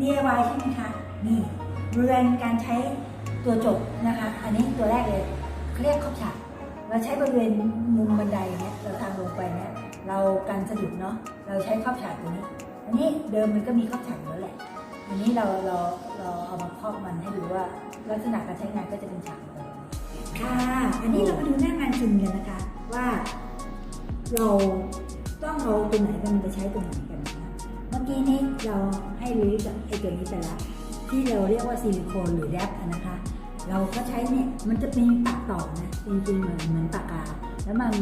DIY ใช่ไหมคะนี่บริเวณการใช้ตัวจบนะคะ อันนี้ตัวแรกเลยเรียกขอบฉากเราใช้บริเวณมุมบันไดเนี่ยเราทางลงไปเนี่ยเราการสะดุดเนาะเราใช้ขอบฉากตัวนี้ อันนี้เดิมมันก็มีขอบฉากอยู่แล้วแหละอันนี้เราเราเราเอามาครอบมันให้ดูว่า ลักษณะการใช้งานก็จะเป็นฉากแบบนี้ค่ะ อันนี้เรามาดูหน้างานจริงกันนะคะว่า เราต้องเอาตัวไหนกันไปใช้ตัวไหนกันนะ มื่อกี้นี้เราให้รู้จักไอ้ตัวนี้ไปแล้วที่เราเรียกว่าซิลิโคนหรือแรปนะคะ เราก็ใช้เนี่ยมันจะเป็นปากต่อนะจริงๆเหมือนเหมือนปากกา แล้วมัน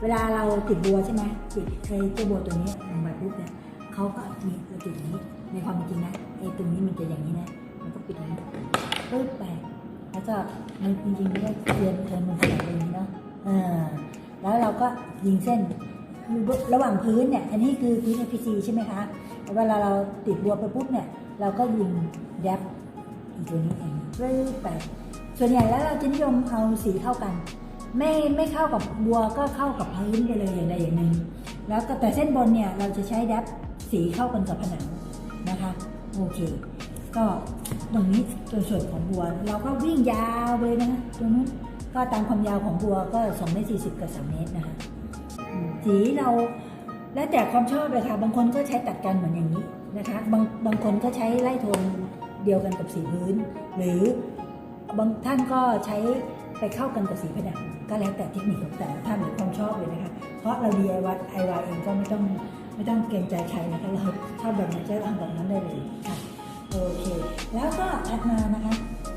เวลาเราติดบัวใช่ไหมติดไอ้เจ้าบัวตัวนี้ลงไปปุ๊บเนี่ยเขาก็มีเราติดอย่างนี้ในความจริงนะไอ้ตรงนี้มันจะอย่างนี้นะมันก็ปิดอย่างนี้ปึ๊บไปแล้วก็มันจริงๆไม่ได้เทียนเทียนมันขนาดนี้เนาะเออแล้วเราก็ยิงเส้นระหว่างพื้นเนี่ย อันนี้คือพื้น APC ใช่ไหมคะ เวลาเราติดบัวไปปุ๊บเนี่ย เราก็ยิงแดบอีกตัวนี้เองปึ๊บไปส่วนใหญ่แล้วเราจะนิยมเอาสีเข้ากัน ไม่ไม่เข้ากับบัวก็เข้ากับพื้นไปเลยอย่างใดอย่างหนึ่งแล้วก็แต่เส้นบนเนี่ยเราจะใช้แดบสีเข้ากันกับผนังนะคะโอเค ก็ตรงนี้ตัวส่วนของบัว เราก็วิ่งยาวไปเลยนะคะตรงนู้นก็ตามความยาวของบัวก็2เมตร40กับ3เมตรนะคะอืมสีเรา แล้วแต่ความชอบเลยค่ะ บางคนก็ใช้ตัดกันเหมือนอย่างนี้นะคะ บางบางคนก็ใช้ไล่โทนเดียวกันกับสีพื้น หรือบางท่านก็ใช้ไปเข้ากันกับสีผนังก็แล้วแต่เทคนิคของแต่ละท่านหรือความชอบเลยนะคะ เพราะเรา DIY IY เองก็ไม่ต้องไม่ต้องเกรงใจใครนะคะเราชอบแบบไหนจะทำแบบนั้นได้เลยค่ะโอเค แล้วก็ถัดมานะคะ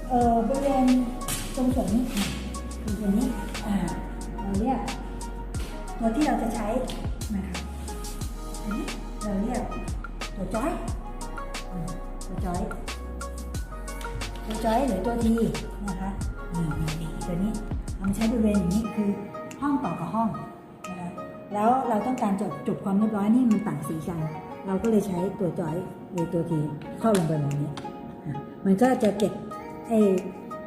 เออบริเวณตรงส่วนนี้ค่ะตรงส่วนนี้อ่าเราเรียกตัวที่เราจะใช้นะคะ เราเรียกตัวจอยตัวจอยตัวจอยหรือตัวทีนะคะนี่นี่ตัวนี้เอามาใช้บริเวณอย่างนี้คือห้องต่อกับห้องนะคะแล้วเราต้องการจบจบความเรียบร้อยนี่มันต่างสีกัน เราก็เลยใช้ตัวจอยหรือตัวทีเข้าลงไปแบบนี้ มันก็จะเก็บไอ้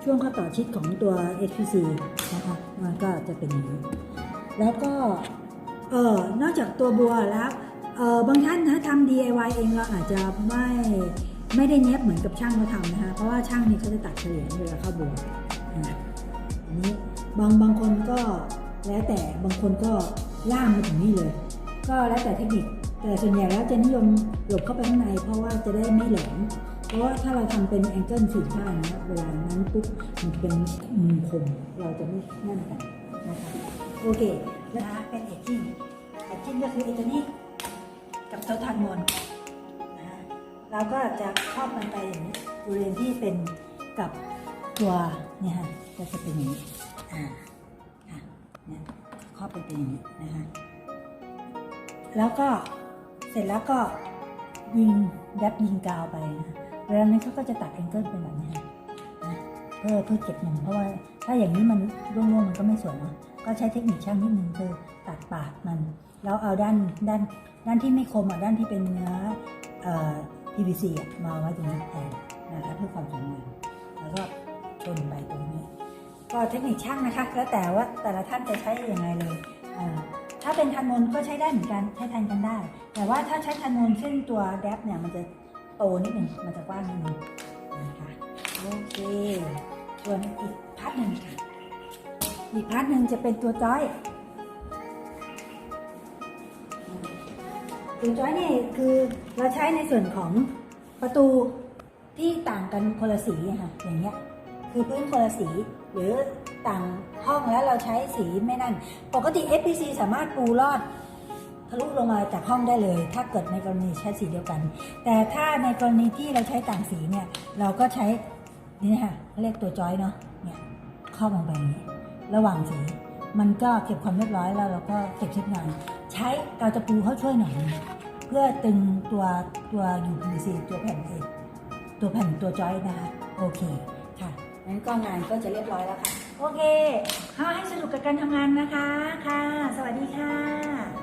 ช่วงข้อต่อชิดของตัว HPC นะคะมันก็จะเป็นอย่างนี้ แล้วก็เออนอกจากตัวบัวแล้ว เออบางท่านนะทำ DIY เองเราอาจจะไม่ไม่ได้เนี้ยบเหมือนกับช่างเขาทำนะคะเพราะว่าช่างนี่เขาจะตัดเฉลี่ยเวลาเข้าบวนะอันนี้บางบางคนก็แล้วแต่บางคนก็ล่ามมาถึงนี่เลย ก็แล้วแต่เทคนิค แต่ส่วนใหญ่แล้วจะนิยมหลบเข้าไปข้างใน เพราะว่าจะได้ไม่แหลมเพราะว่าถ้าเราทำเป็นแองเกิลสี่ข้างนะเวลานั้นปุ๊บมันเป็นมุมคมเราจะไม่นั่นกันนะคะโอเคนะคะเป็นเอจจิ้งเอจจิ้งก็คือไอ้ตัวนี้ กับตัวทานมนนะคะเราก็จะครอบมันไปอย่างนี้บริเวณที่เป็นกับตัวเนี่ยฮะก็จะเป็นอย่างนี้อ่าอะเนี่ยครอบไปเป็นอย่างนี้นะคะแล้วก็เสร็จแล้วก็ยิงยับยิงกาวไปนะเวลานั้นเขาก็จะตัดแองเกิลเป็นแบบนี้นะเพื่อเพื่อเก็บมุมเพราะว่าถ้าอย่างนี้มันร่วงๆมันก็ไม่สวยเนาะ ก็ใช้เทคนิคช่างนิดนึงคือตัดปาดมันแล้วเอาด้านด้านด้านที่ไม่คมอะด้านที่เป็นเนื้อ PVC อะมาไว้ตรงนี้แทนนะคะเพื่อความสวยงามแล้วก็ชนไปตรงนี้ ก็เทคนิคช่างนะคะ แล้วแต่ว่าแต่ละท่านจะใช้อยังไงเลยถ้าเป็นทันมนก็ใช้ได้เหมือนกันใช้แทนกันได้ แต่ว่าถ้าใช้ทันมนซึ่งตัวแดปเนี่ยมันจะโตนิดหนึ่งมันจะกว้างนิดหนึงนะคะโอเคส่วนอีกพาร์ทหนึ่งค่ะ อีกพาร์ทหนึ่งจะเป็นตัวจอย ตัวจอยนี่คือเราใช้ในส่วนของประตูที่ต่างกันคนละสีค่ะอย่างเงี้ยคือพื้นคนละสี หรือต่างห้องแล้วเราใช้สีไม่นั่น ปกติ FPC สามารถปูลอดทะลุลงมาจากห้องได้เลย ถ้าเกิดในกรณีใช้สีเดียวกัน แต่ถ้าในกรณีที่เราใช้ต่างสีเนี่ย เราก็ใช้นี่ค่ะเรียกตัวจอยเนาะเนี่ยเข้าลงไปอย่างนี้ ระหว่างสีมันก็เก็บความเรียบร้อยแล้วเราก็เก็บเช็ดงาน ใช้กาวตะปูเข้าช่วยหน่อยนึงเพื่อตึงตัวตัว UPVC ตัวแผ่นเอกตัวแผ่นตัวจอยนะคะโอเคค่ะงั้นก็งานก็จะเรียบร้อยแล้วค่ะ โอเคให้สนุกกับการทำงานนะคะค่ะ สวัสดีค่ะ